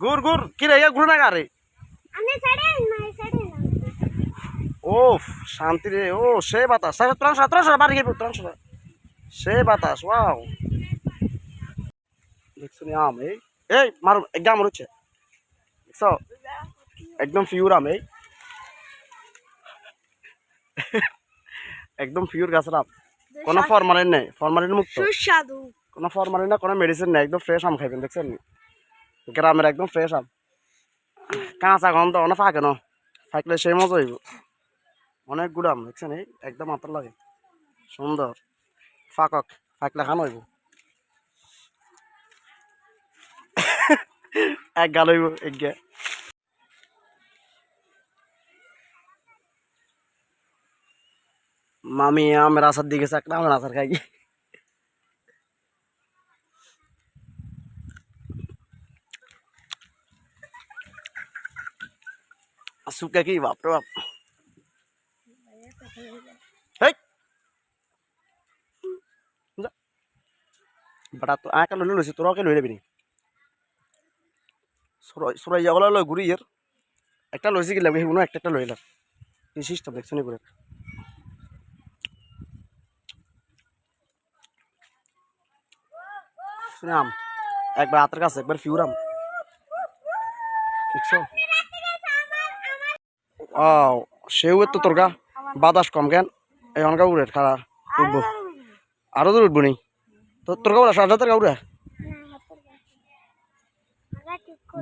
ঘুর ঘুর কি রে ইয়া ঘুরে না আমি না ও শান্তি রে ও সে বাতাস। সাড়ে ত্রাংশ ত্রাংশ বাড়ি ত্রাংশ সে বাতাস ওয়াও। দেখছ আম এই? এই মারুন একদম আমার হচ্ছে। দেখছ? একদম পিওর আম এই। একদম পিওর গাছের আম। কোনো ফরমালিন নেই ফরমালিন মুক্ত। সুস্বাদু। কোনো ফরমালিন না কোনো মেডিসিন নেই একদম ফ্রেশ আম খাইবেন দেখছেন গ্রামের একদম ফ্রেশ আম কাঁচা গন্ধ, অনেক ফাঁকে ন? থাকলে সেই মজা হইব। অনেক গুড় আম দেখছেন এই? একদম আতর লাগে। সুন্দর। ফাঁকক, ফাঁকলে খান হইব। এক গাল হইব, এক গে। মামি, আমের আসার দিকে চাকরা আমের আসার খাই। সুকা কি বাপরে বাপ হেই যা বাটা তো আঁকা লইলে লইছি তোরাও কে লই যাবি নি সরাই সরাই যাবলা লই ঘুরি এর একটা লইছি কি লাগবে কোনো একটা একটা লইলাম এই সিস্টেম দেখছ নি করে শুনে আম একবার হাতের কাছে একবার ফিউর আম দেখছ ও সেও তো তোর গা, বাতাস কম কেন? এই অনকা উড়ে খারা উঠবো আরও দূর উঠবো নি? তো তোর গা উড়া সাড়ে তোর গা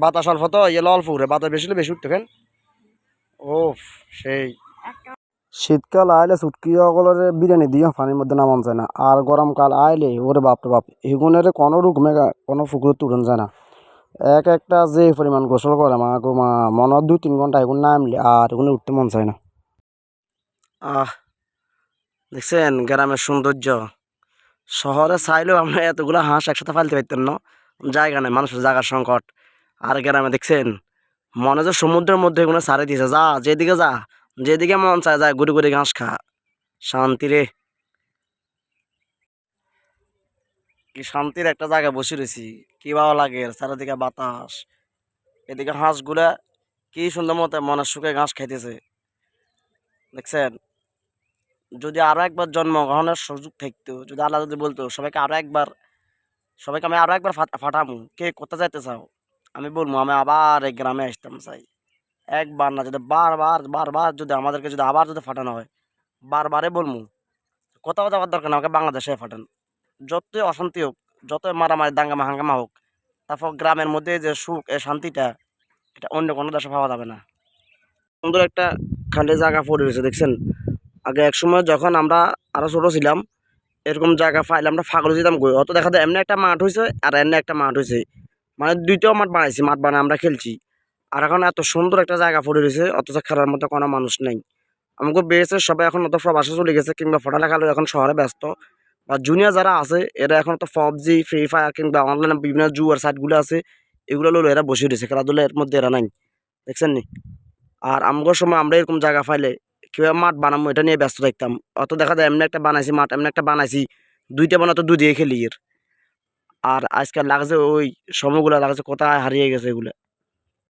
বাতাস অল্প তো ইয়ে অল্প উড়ে, বাতাস বেশি বেশি উঠতো কেন? ও সেই। শীতকাল আইলে ছুটকি সকলের বিরিয়ানি দিয়ে পানির মধ্যে নামান যায় না, আর গরমকাল আইলে ওরে বাপরে বাপ, এগুনের কোনো রুকমে কোনো পুকুরে তুলন যায় না। এক একটা যে পরিমাণ গোসল করে, মা গো, মা, মনে দুই তিন ঘণ্টা এগুলো নামলে আর এগুলো উঠতে মন চায় না। আহ, দেখছেন গ্রামের সৌন্দর্য। শহরে চাইলেও আমরা এতগুলো হাঁস একসাথে ফালতে পারতেন না। জায়গা নেই, মানুষের জায়গার সংকট। আর গ্রামে দেখছেন, মনে যে সমুদ্রের মধ্যে এগুলো সারে দিয়েছে। যা, যেদিকে যা, যেদিকে মন চায় যায় ঘুরে ঘুরে ঘাস খা। শান্তি রে। কি শান্তির একটা জায়গায় বসে রয়েছি। কি ভালো লাগে? চারিদিকে বাতাস। এদিকে হাঁসগুলা কি সুন্দর মতো মনের সুখে ঘাস খাইতেছে। দেখছেন? যদি আরও একবার জন্মগ্রহণের সুযোগ থাকতো, যদি আল্লাহ যদি বলতো, সবাইকে আরও একবার, সবাইকে আমি আরও একবার ফাট- ফাটামু। কে কোথায় যাইতে চাও? আমি বলব, আমি আবার এই গ্রামে আসতাম চাই। একবার না, যদি বারবার বারবার যদি আমাদেরকে যদি আবার যদি ফাটানো হয় বারবারে বলব, কোথাও যাওয়ার দরকার না আমাকে বাংলাদেশে ফাটান। যতই অশান্তি হোক যতই মারামারি দাঙ্গামা হাঙ্গামা হোক, তারপর গ্রামের মধ্যে যে সুখ এ শান্তিটা, এটা অন্য কোনো দেশে পাওয়া যাবে না। সুন্দর একটা খালি জায়গা পড়ে রয়েছে, দেখছেন? আগে এক সময় যখন আমরা আরও ছোটো ছিলাম, এরকম জায়গা পাইলে আমরা ফাগল যেতাম গই অত দেখা যায় এমনি একটা মাঠ হয়েছে আর এমনি একটা মাঠ হয়েছে মানে দুইটাও মাঠ বানাইছি, মাঠ বানায় আমরা খেলছি। আর এখন এত সুন্দর একটা জায়গা পড়ে রয়েছে, অথচ খেলার মতো কোনো মানুষ নেই। আমাকে বেড়েছে সবাই এখন অত প্রবাসে চলে গেছে, কিংবা লইয়া এখন শহরে ব্যস্ত। বা জুনিয়র যারা আছে, এরা এখন তো পবজি ফ্রি ফায়ার কিংবা অনলাইনে বিভিন্ন জুয়ার সাইটগুলো আছে, এগুলো লইলো এরা বসে রয়েছে খেলাধুলার মধ্যে এরা নাই, দেখছেন নি? আর আমগোর সময় আমরা এরকম জায়গা পাইলে কীভাবে মাঠ বানাবো এটা নিয়ে ব্যস্ত থাকতাম। অত দেখা যায় এমনি একটা বানাইছি মাঠ, এমনি একটা বানাইছি, দুইটা বানাতো দুই দিয়ে খেলি এর। আর আজকাল লাগছে ওই সময়গুলো লাগছে কোথায় হারিয়ে গেছে এগুলো।